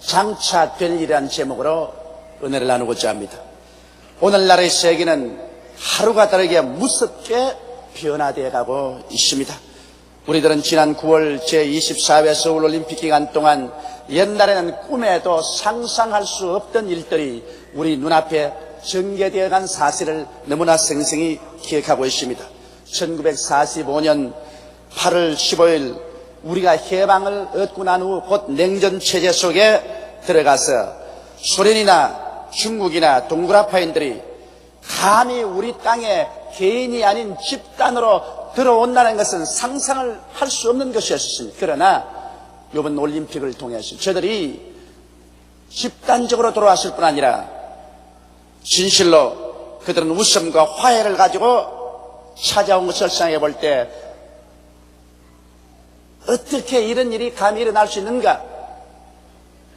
장차 될 일이라는 제목으로 은혜를 나누고자 합니다. 오늘날의 세계는 하루가 다르게 무섭게 변화되어 가고 있습니다. 우리들은 지난 9월 제24회 서울 올림픽 기간 동안 옛날에는 꿈에도 상상할 수 없던 일들이 우리 눈앞에 전개되어 간 사실을 너무나 생생히 기억하고 있습니다. 1945년 8월 15일 우리가 해방을 얻고 난 후 곧 냉전 체제 속에 들어가서 소련이나 중국이나 동구라파인들이 감히 우리 땅에 개인이 아닌 집단으로 들어온다는 것은 상상을 할 수 없는 것이었습니다. 그러나 이번 올림픽을 통해서 저들이 집단적으로 들어왔을 뿐 아니라 진실로 그들은 웃음과 화해를 가지고 찾아온 것을 생각해 볼 때 어떻게 이런 일이 감히 일어날 수 있는가?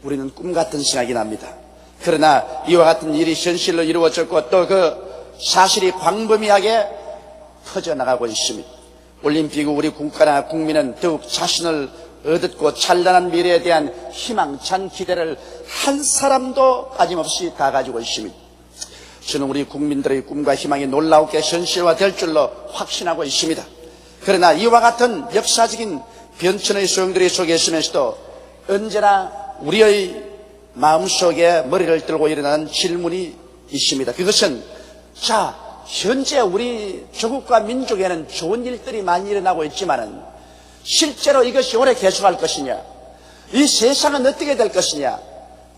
우리는 꿈 같은 생각이 납니다. 그러나 이와 같은 일이 현실로 이루어졌고 또 그 사실이 광범위하게 퍼져나가고 있습니다. 올림픽 후 우리 국가나 국민은 더욱 자신을 얻었고 찬란한 미래에 대한 희망찬 기대를 한 사람도 빠짐없이 다 가지고 있습니다. 저는 우리 국민들의 꿈과 희망이 놀라우게 현실화될 줄로 확신하고 있습니다. 그러나 이와 같은 역사적인 변천의 소용들이 속에 있으면서도 언제나 우리의 마음속에 머리를 들고 일어나는 질문이 있습니다. 그것은 자 현재 우리 조국과 민족에는 좋은 일들이 많이 일어나고 있지만은 실제로 이것이 오래 계속할 것이냐 이 세상은 어떻게 될 것이냐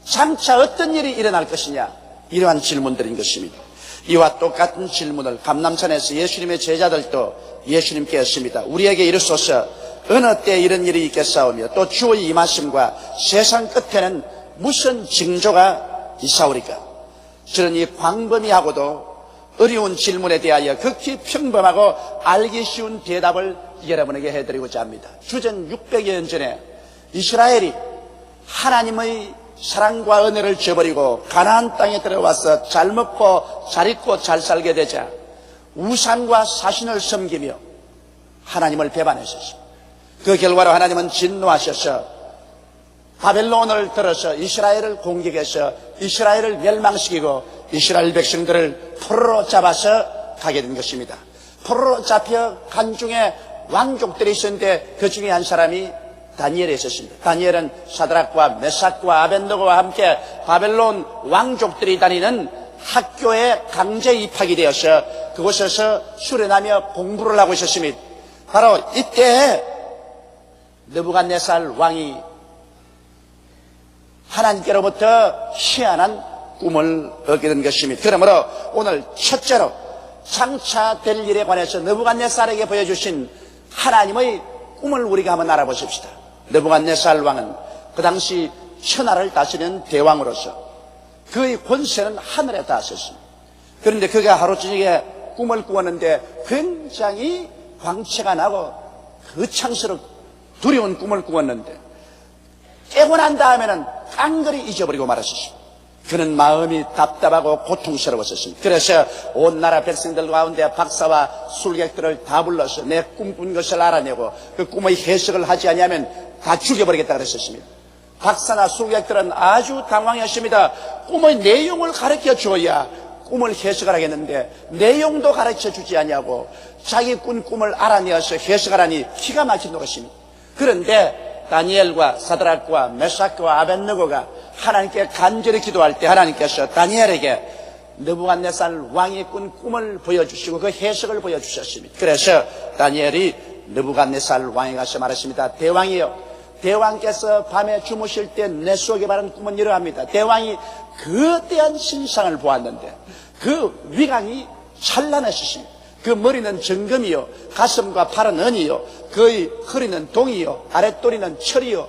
장차 어떤 일이 일어날 것이냐 이러한 질문들인 것입니다. 이와 똑같은 질문을 감남산에서 예수님의 제자들도 예수님께 했습니다. 우리에게 이르소서 어느 때 이런 일이 있겠사오며 또 주의 임하심과 세상 끝에는 무슨 징조가 있사오리까? 저는 이 광범위하고도 어려운 질문에 대하여 극히 평범하고 알기 쉬운 대답을 여러분에게 해드리고자 합니다. 주전 600여 년 전에 이스라엘이 하나님의 사랑과 은혜를 저버리고 가나안 땅에 들어와서 잘 먹고 잘 입고 잘 살게 되자 우상과 사신을 섬기며 하나님을 배반했었습니다. 그 결과로 하나님은 진노하셔서 바벨론을 들어서 이스라엘을 공격해서 이스라엘을 멸망시키고 이스라엘 백성들을 포로로 잡아서 가게 된 것입니다. 포로로 잡혀 간 중에 왕족들이 있었는데 그 중에 한 사람이 다니엘이 있었습니다. 다니엘은 사드락과 메삭과 아벤노고와 함께 바벨론 왕족들이 다니는 학교에 강제 입학이 되어서 그곳에서 수련하며 공부를 하고 있었습니다. 바로 이때 느부갓네살 왕이 하나님께로부터 희한한 꿈을 얻게 된 것입니다. 그러므로 오늘 첫째로 장차 될 일에 관해서 느부갓네살에게 보여주신 하나님의 꿈을 우리가 한번 알아보십시다. 느부갓네살 왕은 그 당시 천하를 다스리는 대왕으로서 그의 권세는 하늘에 닿았었습니다. 그런데 그가 하루 저녁에 꿈을 꾸었는데 굉장히 광채가 나고 거창스럽고 두려운 꿈을 꾸었는데 깨고 난 다음에는 깡그리 잊어버리고 말았었습니다. 그는 마음이 답답하고 고통스러웠었습니다. 그래서 온 나라 백성들 가운데 박사와 술객들을 다 불러서 내 꿈꾼 것을 알아내고 그 꿈의 해석을 하지 아니하면 다 죽여버리겠다 그랬었습니다. 박사나 술객들은 아주 당황했습니다. 꿈의 내용을 가르쳐 줘야 꿈을 해석을 하겠는데 내용도 가르쳐 주지 아니하고 자기 꾼 꿈을 알아내어서 해석하라니 기가 막힌 노릇입니다. 그런데 다니엘과 사드락과 메사크와 아벤느고가 하나님께 간절히 기도할 때 하나님께서 다니엘에게 느부갓네살 왕이 꾼 꿈을 보여주시고 그 해석을 보여주셨습니다. 그래서 다니엘이 느부갓네살 왕에 가서 말했습니다. 대왕이요. 대왕께서 밤에 주무실 때 내 속에 바른 꿈은 이러합니다. 대왕이 거대한 신상을 보았는데 그 위강이 찬란하시십니다. 그 머리는 정금이요 가슴과 팔은 은이요 그의 허리는 동이요 아랫도리는 철이요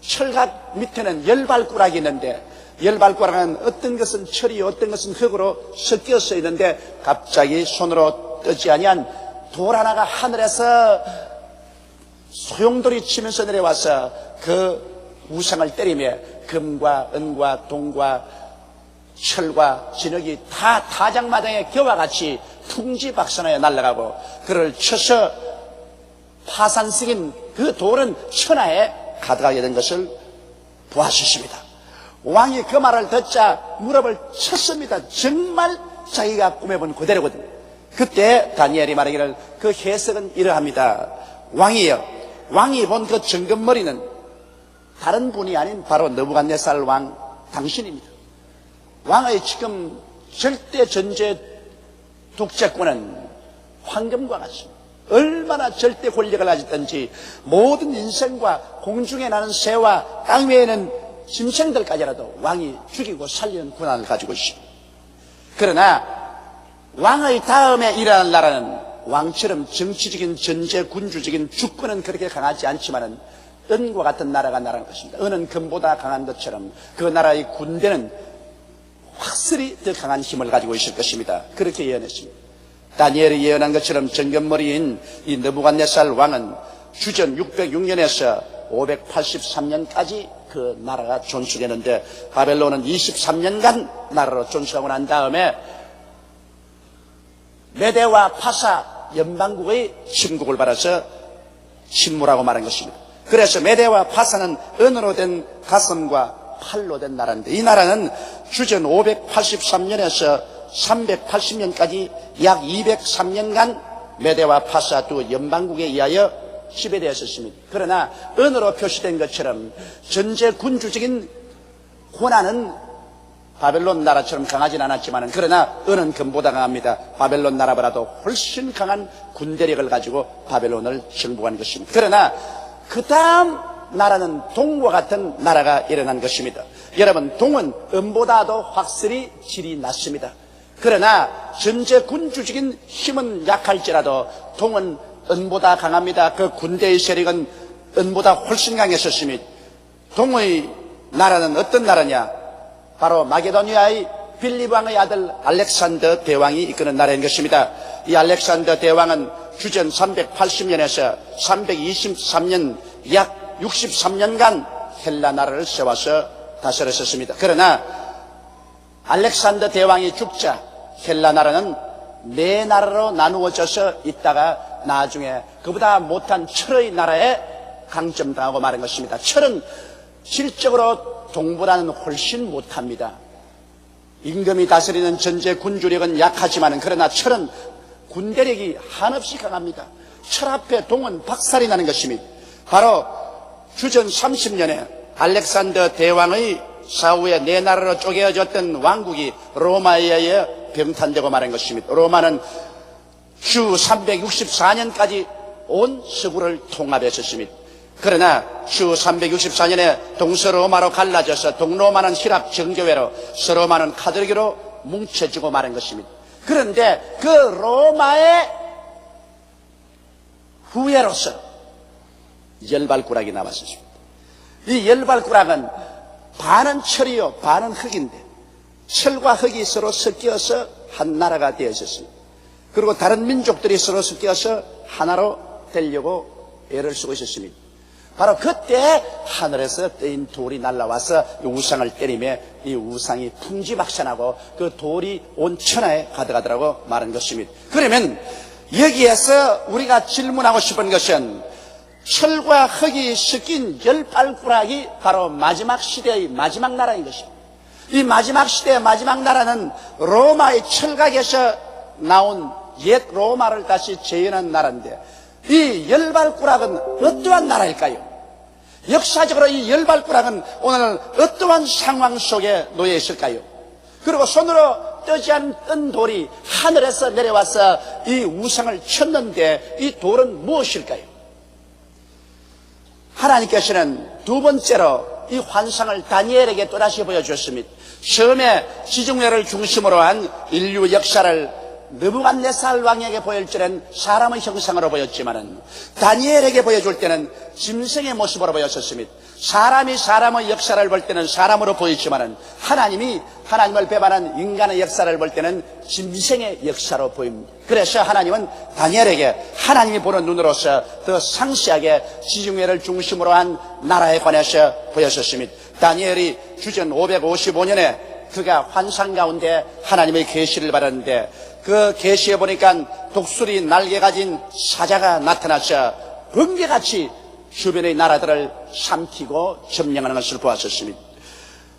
철각 밑에는 열발꾸락이 있는데 열발꾸락은 어떤 것은 철이요 어떤 것은 흙으로 섞여서 있는데 갑자기 손으로 뜨지 아니한 돌 하나가 하늘에서 소용돌이 치면서 내려와서 그 우상을 때리며 금과 은과 동과 철과 진흙이 다 타작마당의 겨와 같이 퉁지박산하여 날아가고 그를 쳐서 파산식인 그 돌은 천하에 가득하게 된 것을 보아주십니다. 왕이 그 말을 듣자 무릎을 쳤습니다. 정말 자기가 꿈에본 그대로거든요. 그때 다니엘이 말하기를 그 해석은 이러합니다. 왕이여, 왕이 본 그 정금머리는 다른 분이 아닌 바로 너부갓네살 왕 당신입니다. 왕의 지금 절대 전제 독재권은 황금과 같습니다. 얼마나 절대 권력을 가졌든지 모든 인생과 공중에 나는 새와 땅 위에는 짐승들까지라도 왕이 죽이고 살리는 권한을 가지고 있습니다. 그러나 왕의 다음에 일어날 나라는 왕처럼 정치적인 전제 군주적인 주권은 그렇게 강하지 않지만은 은과 같은 나라가 나라는 것입니다. 은은 금보다 강한 것처럼 그 나라의 군대는 확실히 더 강한 힘을 가지고 있을 것입니다. 그렇게 예언했습니다. 다니엘이 예언한 것처럼 정금머리인 이 느부갓네살 왕은 주전 606년에서 583년까지 그 나라가 존속했는데 바벨론은 23년간 나라로 존속하고 난 다음에 메대와 파사 연방국의 침국을 받아서 침무라고 말한 것입니다. 그래서 메대와 파사는 은으로 된 가슴과 팔로 된 나라인데 이 나라는 주전 583년에서 380년까지 약 203년간 메대와 파사 두 연방국에 의하여 지배되었습니다. 그러나 은으로 표시된 것처럼 전제 군주적인 권한은 바벨론 나라처럼 강하진 않았지만 그러나 은은 금보다 강합니다. 바벨론 나라보다도 훨씬 강한 군대력을 가지고 바벨론을 정복한 것입니다. 그러나 그 다음 나라는 동과 같은 나라가 일어난 것입니다. 여러분 동은 은보다도 확실히 질이 낮습니다. 그러나 전제 군주적인 힘은 약할지라도 동은 은보다 강합니다. 그 군대의 세력은 은보다 훨씬 강했었습니다. 동의 나라는 어떤 나라냐? 바로 마게도니아의 빌립 왕의 아들 알렉산더 대왕이 이끄는 나라인 것입니다. 이 알렉산더 대왕은 주전 380년에서 323년 약 63년간 헬라 나라를 세워서 다스렸었습니다. 그러나 알렉산더 대왕이 죽자 헬라 나라는 네 나라로 나누어져서 있다가 나중에 그보다 못한 철의 나라에 강점당하고 말한 것입니다. 철은 실적으로 동부라는 훨씬 못합니다. 임금이 다스리는 전제 군주력은 약하지만 그러나 철은 군대력이 한없이 강합니다. 철 앞에 동은 박살이 나는 것입니다. 바로 주전 30년에 알렉산더 대왕의 사후에 네 나라로 쪼개어졌던 왕국이 로마에 의해 병탄되고 말한 것입니다. 로마는 주 364년까지 온 서구를 통합했었습니다. 그러나 주 364년에 동서로마로 갈라져서 동로마는 히랍 정교회로 서로마는 카톨릭으로 뭉쳐지고 말한 것입니다. 그런데 그 로마의 후예로서 열발꾸락이 남았습니다. 이 열발꾸락은 반은 철이요 반은 흙인데 철과 흙이 서로 섞여서 한 나라가 되었습니다. 그리고 다른 민족들이 서로 섞여서 하나로 되려고 애를 쓰고 있었습니다. 바로 그때 하늘에서 떠인 돌이 날라와서 이 우상을 때리며 이 우상이 풍지박산하고 그 돌이 온 천하에 가득하더라고 말한 것입니다. 그러면 여기에서 우리가 질문하고 싶은 것은 철과 흙이 섞인 열 발꾸락이 바로 마지막 시대의 마지막 나라인 것입니다. 이 마지막 시대의 마지막 나라는 로마의 철각에서 나온 옛 로마를 다시 재현한 나라인데 이 열발꾸락은 어떠한 나라일까요? 역사적으로 이 열발꾸락은 오늘 어떠한 상황 속에 놓여 있을까요? 그리고 손으로 뜨지 않은 돌이 하늘에서 내려와서 이 우상을 쳤는데 이 돌은 무엇일까요? 하나님께서는 두 번째로 이 환상을 다니엘에게 또다시 보여주었습니다. 처음에 지중해를 중심으로 한 인류 역사를 느부갓네살 왕에게 보일 때는 사람의 형상으로 보였지만은 다니엘에게 보여줄 때는 짐승의 모습으로 보였었습니다. 사람이 사람의 역사를 볼 때는 사람으로 보이지만은 하나님이 하나님을 배반한 인간의 역사를 볼 때는 짐승의 역사로 보입니다. 그래서 하나님은 다니엘에게 하나님이 보는 눈으로서 더 상세하게 지중해를 중심으로 한 나라에 관해서 보였었습니다. 다니엘이 주전 555년에 그가 환상 가운데 하나님의 계시를 받았는데 그 계시에 보니까 독수리 날개 가진 사자가 나타나서 번개같이 주변의 나라들을 삼키고 점령하는 것을 보았었습니다.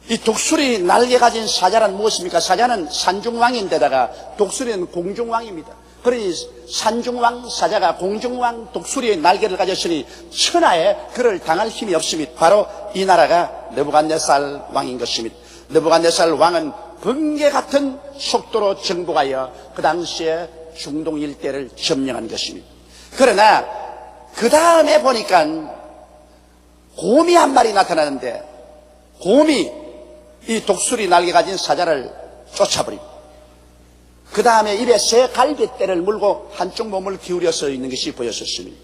이 독수리 날개 가진 사자는 무엇입니까? 사자는 산중왕인데다가 독수리는 공중왕입니다. 그러니 산중왕 사자가 공중왕 독수리의 날개를 가졌으니 천하에 그를 당할 힘이 없습니다. 바로 이 나라가 느부갓네살 왕인 것입니다. 느부갓네살 왕은 번개 같은 속도로 정복하여 그 당시에 중동 일대를 점령한 것입니다. 그러나 그 다음에 보니까 곰이 한 마리 나타나는데 곰이 이 독수리 날개 가진 사자를 쫓아버리고 그 다음에 입에 새 갈빗대를 물고 한쪽 몸을 기울여 서 있는 것이 보였었습니다.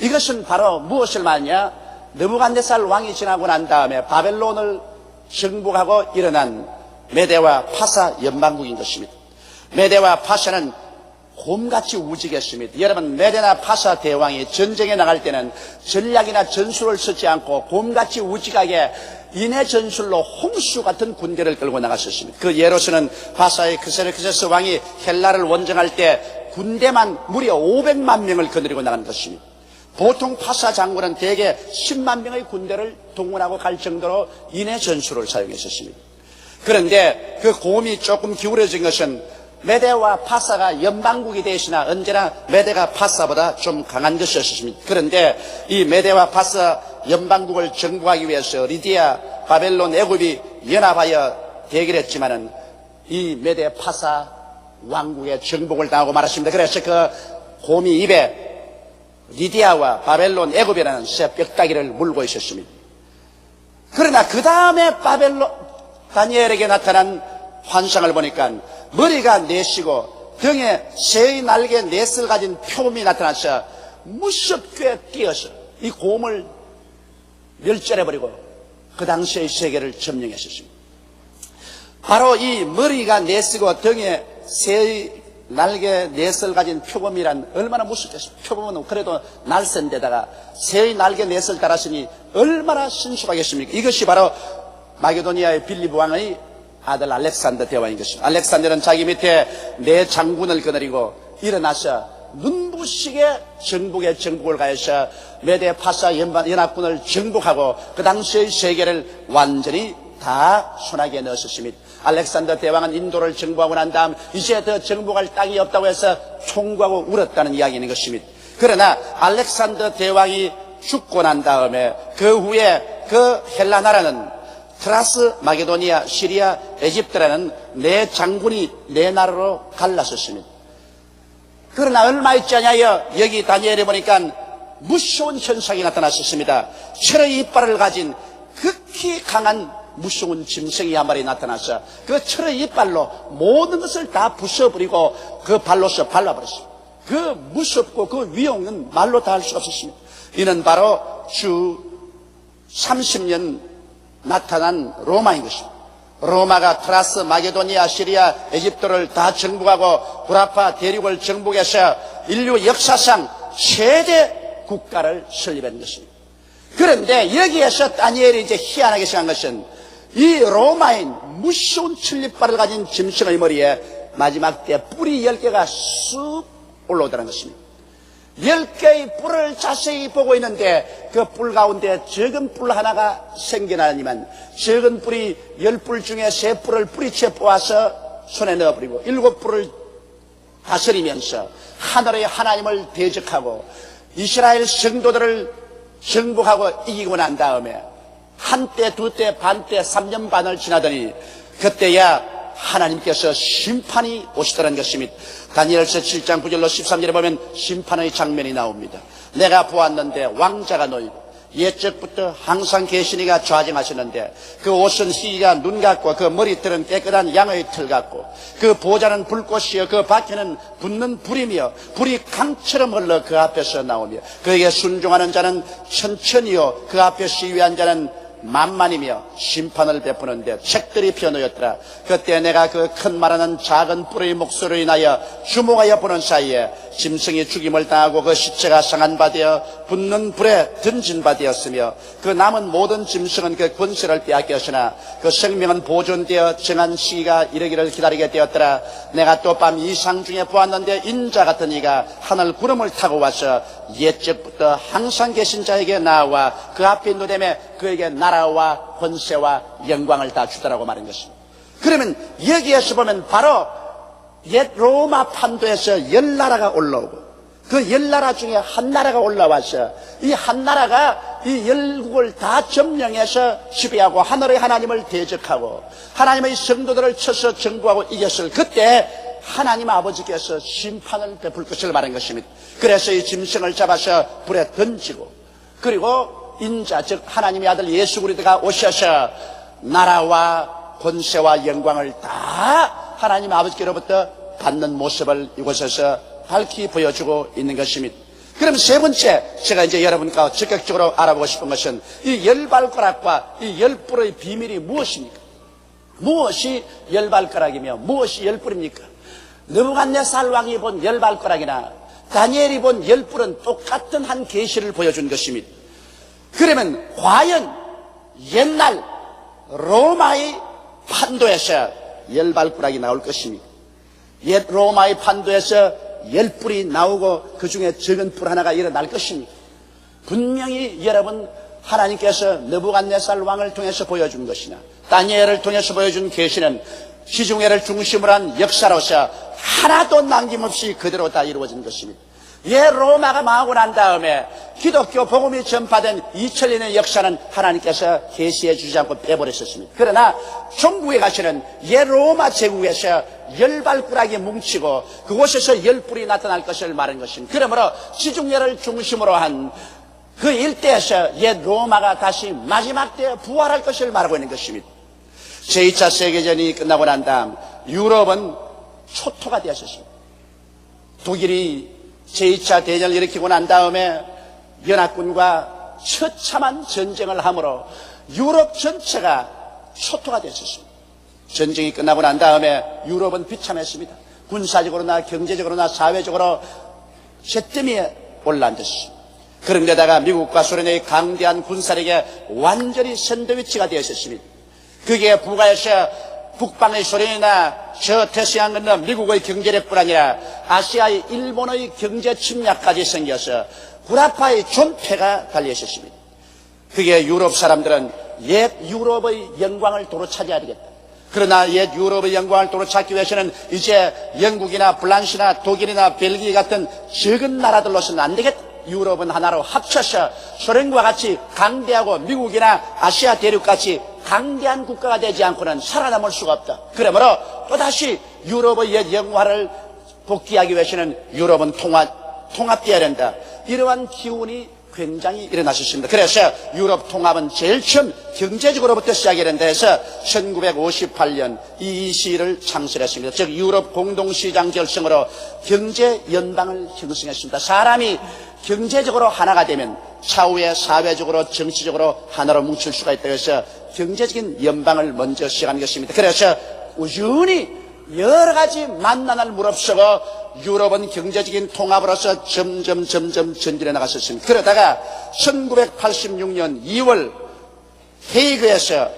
이것은 바로 무엇을 말하냐? 느부갓네살 왕이 지나고 난 다음에 바벨론을 정복하고 일어난 메대와 파사 연방국인 것입니다. 메대와 파사는 곰같이 우직했습니다. 여러분 메대나 파사 대왕이 전쟁에 나갈 때는 전략이나 전술을 쓰지 않고 곰같이 우직하게 인해 전술로 홍수 같은 군대를 끌고 나갔었습니다. 그 예로서는 파사의 크세르크세스 왕이 헬라를 원정할 때 군대만 무려 500만 명을 거느리고 나간 것입니다. 보통 파사 장군은 대개 10만 명의 군대를 동원하고 갈 정도로 인해 전술을 사용했었습니다. 그런데 그 곰이 조금 기울어진 것은 메대와 파사가 연방국이 되시나 언제나 메대가 파사보다 좀 강한 것이었습니다. 그런데 이 메대와 파사 연방국을 정복하기 위해서 리디아, 바벨론, 애굽이 연합하여 대결했지만은 이 메대 파사 왕국의 정복을 당하고 말았습니다. 그래서 그 곰이 입에 리디아와 바벨론, 애굽이라는 새 뼈다귀를 물고 있었습니다. 그러나 그 다음에 바벨론, 다니엘에게 나타난 환상을 보니까 머리가 내시고 등에 새의 날개 넷을 가진 표범이 나타나서 무섭게 뛰어서 이 곰을 멸절해버리고 그 당시의 세계를 점령했었습니다. 바로 이 머리가 내쓰고 등에 새의 날개 넷을 가진 표범이란 얼마나 무섭겠습니까? 표범은 그래도 날쌘데다가 새의 날개 넷을 달았으니 얼마나 신속하겠습니까? 이것이 바로 마게도니아의 빌리브 왕의 아들 알렉산더 대왕인 것입니다. 알렉산더는 자기 밑에 네 장군을 거느리고 일어나서 눈부시게 정복에 정복을 가해서 메대 파사 연합군을 정복하고 그 당시의 세계를 완전히 다 손아귀에 넣었습니다. 알렉산더 대왕은 인도를 정복하고 난 다음 이제 더 정복할 땅이 없다고 해서 총구하고 울었다는 이야기인 것입니다. 그러나 알렉산더 대왕이 죽고 난 다음에 그 후에 그 헬라 나라는 트라스, 마게도니아, 시리아, 에집트라는 네 장군이 네 나라로 갈라섰습니다. 그러나 얼마 있지 않냐여 여기 다니엘에 보니까 무서운 현상이 나타났었습니다. 철의 이빨을 가진 극히 강한 무서운 짐승이 한 마리 나타나서 그 철의 이빨로 모든 것을 다 부숴버리고 그 발로서 발라버렸습니다. 그 무섭고 그 위용은 말로 다 할 수 없었습니다. 이는 바로 주 30년 나타난 로마인 것입니다. 로마가 트라스, 마게도니아, 시리아, 에집트를 다 정복하고 구라파 대륙을 정복해서 인류 역사상 최대 국가를 설립한 것입니다. 그런데 여기에서 다니엘이 이제 희한하게 생각한 것은 이 로마인 무서운 천리발을 가진 짐승의 머리에 마지막 때 뿌리 열 개가 쑥 올라오더라는 것입니다. 열 개의 뿔을 자세히 보고 있는데 그 뿔 가운데 적은 뿔 하나가 생겨나니만 적은 뿔이 열 뿔 중에 세 뿔을 뿌리채 뽑아서 손에 넣어버리고 일곱 뿔을 다스리면서 하늘의 하나님을 대적하고 이스라엘 성도들을 정복하고 이기고 난 다음에 한때, 두 때, 반 때, 삼년 반을 지나더니 그때야 하나님께서 심판이 오시더라는 것입니다. 다니엘서 7장 9절로 13절에 보면 심판의 장면이 나옵니다. 내가 보았는데 왕자가 놓이고 옛적부터 항상 계시니가 좌정하시는데 그 옷은 희가 눈 같고 그 머리털은 깨끗한 양의 털 같고 그 보좌는 불꽃이여 그 밖에는 붙는 불이며 불이 강처럼 흘러 그 앞에서 나오며 그에게 순종하는 자는 천천히요 그 앞에 시위한 자는 만만이며 심판을 베푸는데 책들이 피어놓였더라. 그때 내가 그 큰 말하는 작은 뿔의 목소리로 인하여 주목하여 보는 사이에 짐승이 죽임을 당하고 그 시체가 상한 바 되어 붙는 불에 던진 바 되었으며 그 남은 모든 짐승은 그 권세를 빼앗겼으나 그 생명은 보존되어 정한 시기가 이르기를 기다리게 되었더라. 내가 또 밤 이상 중에 보았는데 인자 같은 이가 하늘 구름을 타고 와서 옛적부터 항상 계신 자에게 나와 그 앞에 누뎀에 그에게 나라와 권세와 영광을 다 주더라고 말한 것입니다. 그러면 여기에서 보면 바로 옛 로마 판도에서 열 나라가 올라오고 그 열 나라 중에 한 나라가 올라와서 이 한 나라가 이 열국을 다 점령해서 지배하고 하늘의 하나님을 대적하고 하나님의 성도들을 쳐서 정부하고 이겼을 그때 하나님 아버지께서 심판을 베풀 것을 말한 것입니다. 그래서 이 짐승을 잡아서 불에 던지고 그리고 인자 즉 하나님의 아들 예수 그리스도가 오셔서 나라와 권세와 영광을 다 하나님 아버지께로부터 받는 모습을 이곳에서 밝히 보여주고 있는 것입니다. 그럼 세 번째 제가 이제 여러분과 적극적으로 알아보고 싶은 것은 이 열 발가락과 이 열불의 비밀이 무엇입니까? 무엇이 열 발가락이며 무엇이 열불입니까? 느부갓네살 왕이 본 열 발가락이나 다니엘이 본 열불은 똑같은 한 계시를 보여준 것입니다. 그러면 과연 옛날 로마의 판도에서 열발가락이 나올 것입니까? 옛 로마의 판도에서 열불이 나오고 그 중에 적은 불 하나가 일어날 것입니다. 분명히 여러분 하나님께서 느부갓네살 왕을 통해서 보여준 것이나 다니엘을 통해서 보여준 계시는 시중회를 중심으로 한 역사로서 하나도 남김없이 그대로 다 이루어진 것입니다. 예, 로마가 망하고 난 다음에 기독교 복음이 전파된 2000년의 역사는 하나님께서 계시해 주지 않고 빼버렸었습니다. 그러나 중국에 가시는 예 로마 제국에서 열발꾸락이 뭉치고 그곳에서 열불이 나타날 것을 말한 것입니다. 그러므로 시중예를 중심으로 한 그 일대에서 옛 로마가 다시 마지막 때에 부활할 것을 말하고 있는 것입니다. 제2차 세계전이 끝나고 난 다음 유럽은 초토가 되었습니다. 독일이 제2차 대전을 일으키고 난 다음에 연합군과 처참한 전쟁을 함으로 유럽 전체가 초토가 됐었습니다. 전쟁이 끝나고 난 다음에 유럽은 비참했습니다. 군사적으로나 경제적으로나 사회적으로 셋뜸에 올라앉았습니다. 그런데다가 미국과 소련의 강대한 군사력에 완전히 샌드위치가 되었습니다. 그게 북아에서 북방의 소련이나 저 태시양 건너 미국의 경제력뿐 아니라 아시아의 일본의 경제 침략까지 생겨서 구라파의 존폐가 달려있었습니다. 그게 유럽 사람들은 옛 유럽의 영광을 도로 차지해야 되겠다. 그러나 옛 유럽의 영광을 도로 찾기 위해서는 이제 영국이나 프랑스나 독일이나 벨기에 같은 적은 나라들로서는 안 되겠다. 유럽은 하나로 합쳐서 소련과 같이 강대하고 미국이나 아시아 대륙 같이 강대한 국가가 되지 않고는 살아남을 수가 없다. 그러므로 또다시 유럽의 옛 영화를 복귀하기 위해서는 유럽은 통합, 통합되어야 된다. 이러한 기운이 굉장히 일어나셨습니다. 그래서 유럽 통합은 제일 처음 경제적으로부터 시작이 된다 해서 1958년 이 시를 창설했습니다. 즉 유럽 공동시장 결성으로 경제 연방을 형성했습니다. 사람이 경제적으로 하나가 되면 차후에 사회적으로 정치적으로 하나로 뭉칠 수가 있다 해서 경제적인 연방을 먼저 시작한 것입니다. 그래서 꾸준히 여러 가지 만난을 무릅쓰고 유럽은 경제적인 통합으로서 점점 점점 전진해 나갔었습니다. 그러다가 1986년 2월 헤이그에서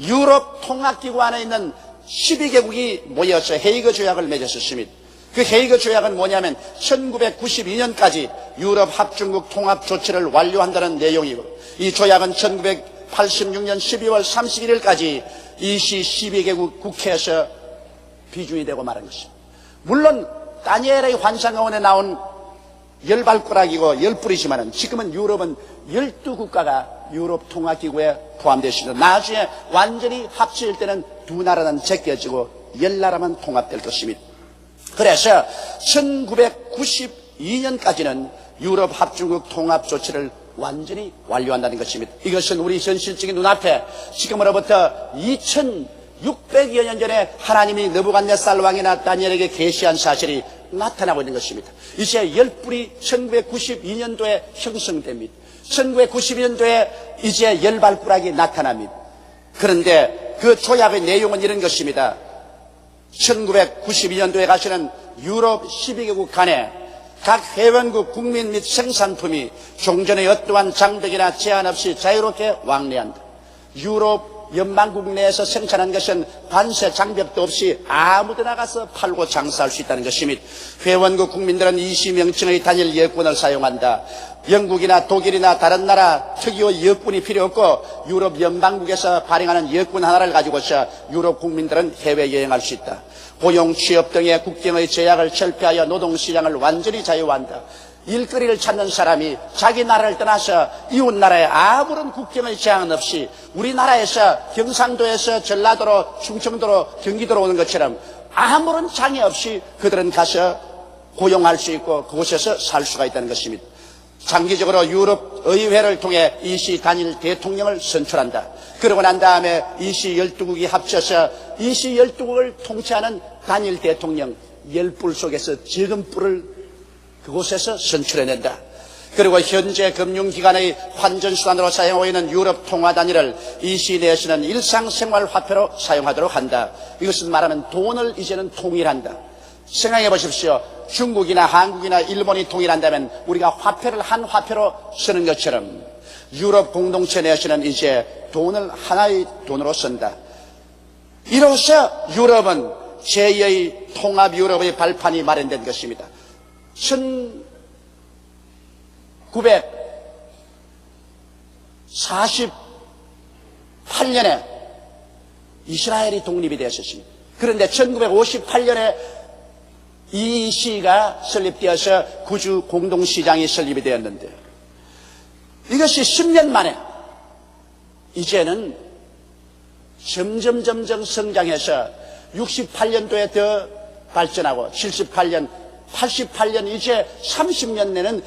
유럽 통합기구 안에 있는 12개국이 모여서 헤이그 조약을 맺었습니다. 그 헤이그 조약은 뭐냐면 1992년까지 유럽 합중국 통합 조치를 완료한다는 내용이고 이 조약은 1986년 12월 31일까지 이시 12개국 국회에서 비준이 되고 말한 것입니다. 물론 다니엘의 환상가원에 나온 열발가락이고 열불이지만은 지금은 유럽은 열두 국가가 유럽 통합기구에 있습니다. 나중에 완전히 합칠 때는 두 나라는 제껴지고 열 나라만 통합될 것입니다. 그래서 1992년까지는 유럽 합중국 통합 조치를 완전히 완료한다는 것입니다. 이것은 우리 현실적인 눈앞에 지금으로부터 2600여 년 전에 하나님이 느부갓네살 왕이나 다니엘에게 계시한 사실이 나타나고 있는 것입니다. 이제 열불이 1992년도에 형성됩니다. 1992년도에 이제 열발꾸락이 나타납니다. 그런데 그 조약의 내용은 이런 것입니다. 1992년도에 가시는 유럽 12개국 간에 각 회원국 국민 및 생산품이 종전의 어떠한 장벽이나 제한 없이 자유롭게 왕래한다. 유럽 연방국 내에서 생산한 것은 관세 장벽도 없이 아무데나 가서 팔고 장사할 수 있다는 것이며 회원국 국민들은 이시명칭의 단일 여권을 사용한다. 영국이나 독일이나 다른 나라 특유의 여권이 필요 없고 유럽 연방국에서 발행하는 여권 하나를 가지고서 유럽 국민들은 해외여행할 수 있다. 고용, 취업 등의 국경의 제약을 철폐하여 노동시장을 완전히 자유화한다. 일거리를 찾는 사람이 자기 나라를 떠나서 이웃 나라에 아무런 국경의 제한 없이 우리나라에서 경상도에서 전라도로 충청도로 경기도로 오는 것처럼 아무런 장애 없이 그들은 가서 고용할 수 있고 그곳에서 살 수가 있다는 것입니다. 장기적으로 유럽 의회를 통해 이시 단일 대통령을 선출한다. 그러고 난 다음에 이시 12국이 합쳐서 이시 12국을 통치하는 단일 대통령 10뿔 속에서 적은 뿔을 그곳에서 선출해낸다. 그리고 현재 금융기관의 환전수단으로 사용하고 있는 유럽 통화 단위를 이시 내에서는 일상생활 화폐로 사용하도록 한다. 이것은 말하면 돈을 이제는 통일한다. 생각해 보십시오. 중국이나 한국이나 일본이 통일한다면 우리가 화폐를 한 화폐로 쓰는 것처럼 유럽 공동체 내에서는 이제 돈을 하나의 돈으로 쓴다. 이로써 유럽은 제2의 통합 유럽의 발판이 마련된 것입니다. 1948년에 이스라엘이 독립이 되었습니다. 그런데 1958년에 이 시가 설립되어서 구주 공동시장이 설립이 되었는데 이것이 10년 만에 이제는 점점 점점 성장해서 68년도에 더 발전하고 78년 88년 이제 30년 내는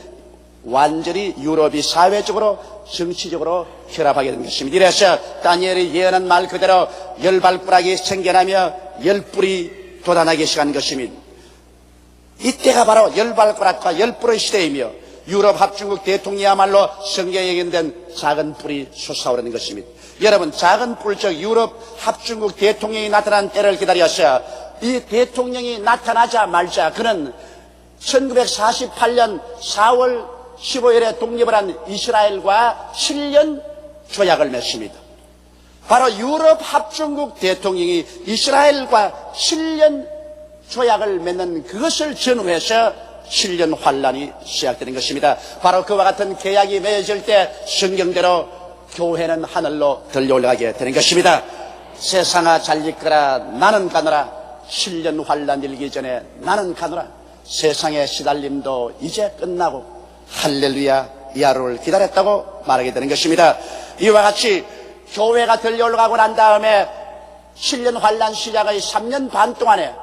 완전히 유럽이 사회적으로 정치적으로 결합하게 된 것입니다. 이래서 다니엘이 예언한 말 그대로 열발꾸락이 생겨나며 열뿔이 돋아나기 시작한 것입니다. 이때가 바로 열발꾸락과 열뿔의 시대이며 유럽 합중국 대통령이야말로 성경에 예견된 작은 뿔이 솟아오르는 것입니다. 여러분 작은 뿔 즉 유럽 합중국 대통령이 나타난 때를 기다려서 이 대통령이 나타나자 말자 그는 1948년 4월 15일에 독립을 한 이스라엘과 7년 조약을 맺습니다. 바로 유럽 합중국 대통령이 이스라엘과 7년 조약을 맺는 그것을 전후해서 7년 환란이 시작되는 것입니다. 바로 그와 같은 계약이 맺어질 때 성경대로 교회는 하늘로 들려 올라가게 되는 것입니다. 세상아 잘 있거라 나는 가노라 7년 환란 일기 전에 나는 가노라 세상의 시달림도 이제 끝나고 할렐루야 이 하루를 기다렸다고 말하게 되는 것입니다. 이와 같이 교회가 들려 올라가고 난 다음에 7년 환란 시작의 3년 반 동안에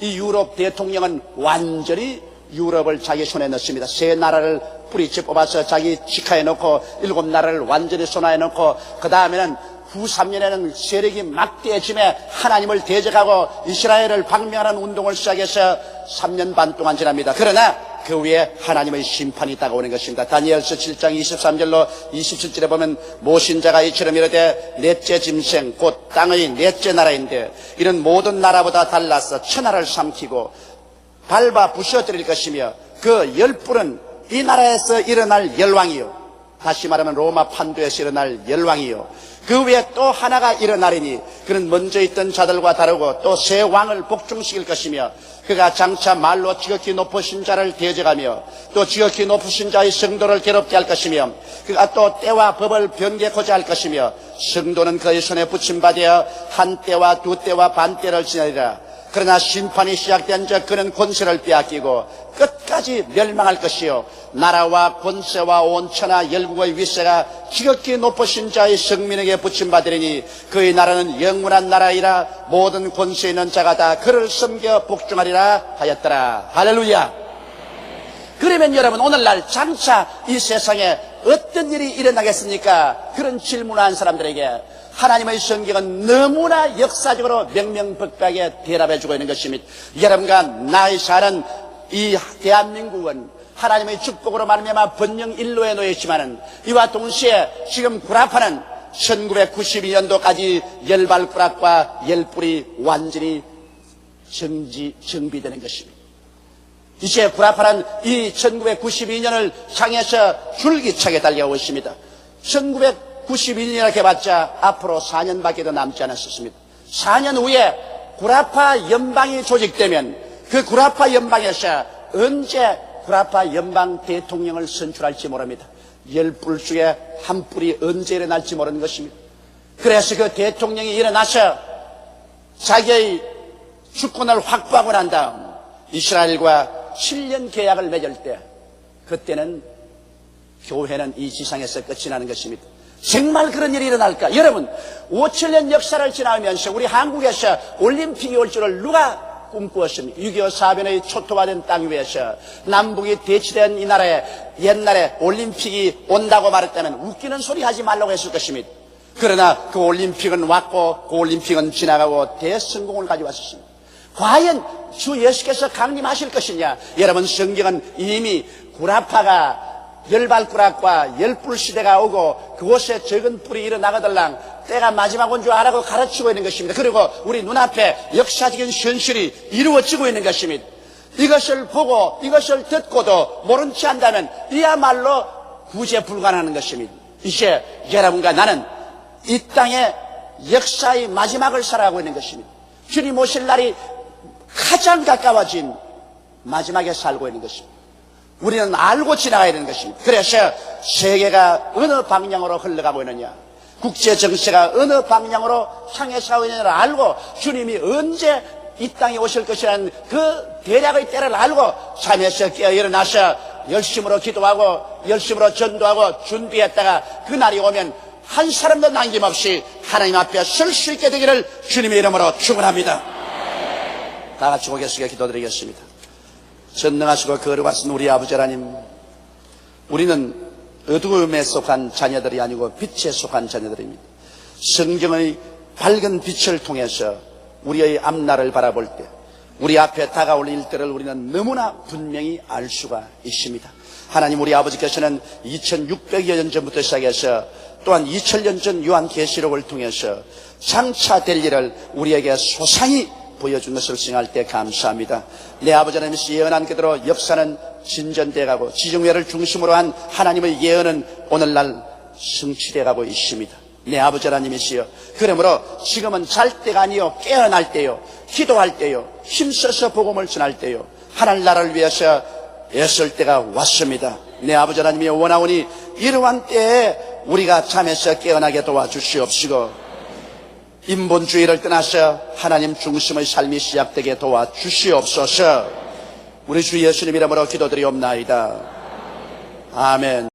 이 유럽 대통령은 완전히 유럽을 자기 손에 넣습니다. 세 나라를 뿌리째 뽑아서 자기 직하에 넣고 일곱 나라를 완전히 손아에 넣고 그 다음에는 후 3년에는 세력이 막대해짐에 하나님을 대적하고 이스라엘을 박멸하는 운동을 시작해서 3년 반 동안 지납니다. 그러나 그 위에 하나님의 심판이 다가오는 것입니다. 다니엘서 7장 23절로 27절에 보면 모신자가 이처럼 이르되 넷째 짐승 곧 땅의 넷째 나라인데 이런 모든 나라보다 달라서 천하를 삼키고 밟아 부셔뜨릴 것이며 그 열불은 이 나라에서 일어날 열왕이요 다시 말하면 로마 판도에서 일어날 열왕이요. 그 위에 또 하나가 일어나리니 그는 먼저 있던 자들과 다르고 또 새 왕을 복종시킬 것이며 그가 장차 말로 지극히 높으신 자를 대적하며 또 지극히 높으신 자의 성도를 괴롭게 할 것이며 그가 또 때와 법을 변개코자 할 것이며 성도는 그의 손에 붙임받아 한 때와 두 때와 반 때를 지내리라 그러나 심판이 시작된 적 그는 권세를 빼앗기고 끝까지 멸망할 것이요. 나라와 권세와 온 천하 열국의 위세가 지극히 높으신 자의 성민에게 붙임받으리니 그의 나라는 영원한 나라이라 모든 권세 있는 자가 다 그를 섬겨 복종하리라 하였더라. 할렐루야. 그러면 여러분 오늘날 장차 이 세상에 어떤 일이 일어나겠습니까? 그런 질문을 한 사람들에게 하나님의 성경은 너무나 역사적으로 명명백백하게 대답해주고 있는 것입니다. 여러분과 나의 사는 이 대한민국은 하나님의 축복으로 말미암아 번영 일로에 놓였지만은 이와 동시에 지금 구라파는 1992년도까지 열발 구락과 열불이 완전히 정지, 정비되는 것입니다. 이제 구라파는 이 1992년을 향해서 줄기차게 달려오고 있습니다. 1992 년이라 해봤자 앞으로 4년밖에 더 남지 않았었습니다. 4년 후에 구라파 연방이 조직되면 그 구라파 연방에서 언제 구라파 연방 대통령을 선출할지 모릅니다. 열 뿔 중에 한 뿔이 언제 일어날지 모르는 것입니다. 그래서 그 대통령이 일어나서 자기의 주권을 확보하고 난 다음 이스라엘과 7년 계약을 맺을 때 그때는 교회는 이 지상에서 끝이 나는 것입니다. 정말 그런 일이 일어날까? 여러분, 5천년 역사를 지나면서 우리 한국에서 올림픽이 올 줄을 누가 꿈꾸었습니까? 6.25 사변의 초토화된 땅 위에서 남북이 대치된 이 나라에 옛날에 올림픽이 온다고 말했다면 웃기는 소리 하지 말라고 했을 것입니다. 그러나 그 올림픽은 왔고 그 올림픽은 지나가고 대성공을 가져왔습니다. 과연 주 예수께서 강림하실 것이냐? 여러분 성경은 이미 구라파가 열발구락과 열불 시대가 오고 그곳에 적은 뿔이 일어나거들랑 때가 마지막 온 줄 알고 가르치고 있는 것입니다. 그리고 우리 눈앞에 역사적인 현실이 이루어지고 있는 것입니다. 이것을 보고 이것을 듣고도 모른 체 한다면 이야말로 구제 불가능한 것입니다. 이제 여러분과 나는 이 땅의 역사의 마지막을 살아가고 있는 것입니다. 주님 오실 날이 가장 가까워진 마지막에 살고 있는 것입니다. 우리는 알고 지나가야 되는 것입니다. 그래서 세계가 어느 방향으로 흘러가고 있느냐, 국제 정세가 어느 방향으로 향해서 가고 있느냐를 알고 주님이 언제 이 땅에 오실 것이라는 그 대략의 때를 알고 잠에서 깨어 일어나서 열심으로 기도하고 열심으로 전도하고 준비했다가 그 날이 오면 한 사람도 남김없이 하나님 앞에 설 수 있게 되기를 주님의 이름으로 축원합니다. 다 같이 고개숙여 기도드리겠습니다. 전능하시고 거룩하신 우리 아버지 하나님, 우리는 어두움에 속한 자녀들이 아니고 빛에 속한 자녀들입니다. 성경의 밝은 빛을 통해서 우리의 앞날을 바라볼 때 우리 앞에 다가올 일들을 우리는 너무나 분명히 알 수가 있습니다. 하나님 우리 아버지께서는 2600여 년 전부터 시작해서 또한 2000년 전 요한계시록을 통해서 장차 될 일을 우리에게 소상히 보여준 것을 생각할 때 감사합니다. 내 아버지 하나님이 예언한 그대로 역사는 진전돼 가고 지정회를 중심으로 한 하나님의 예언은 오늘날 성취돼 가고 있습니다. 내 아버지 하나님이시여. 그러므로 지금은 잘 때가 아니요 깨어날 때요 기도할 때요 힘써서 복음을 전할 때요 하나님 나라를 위해서 애쓸 때가 왔습니다. 내 아버지 하나님이 원하오니 이러한 때에 우리가 잠에서 깨어나게 도와주시옵시고 인본주의를 떠나서 하나님 중심의 삶이 시작되게 도와주시옵소서. 우리 주 예수님 이름으로 기도드리옵나이다. 아멘.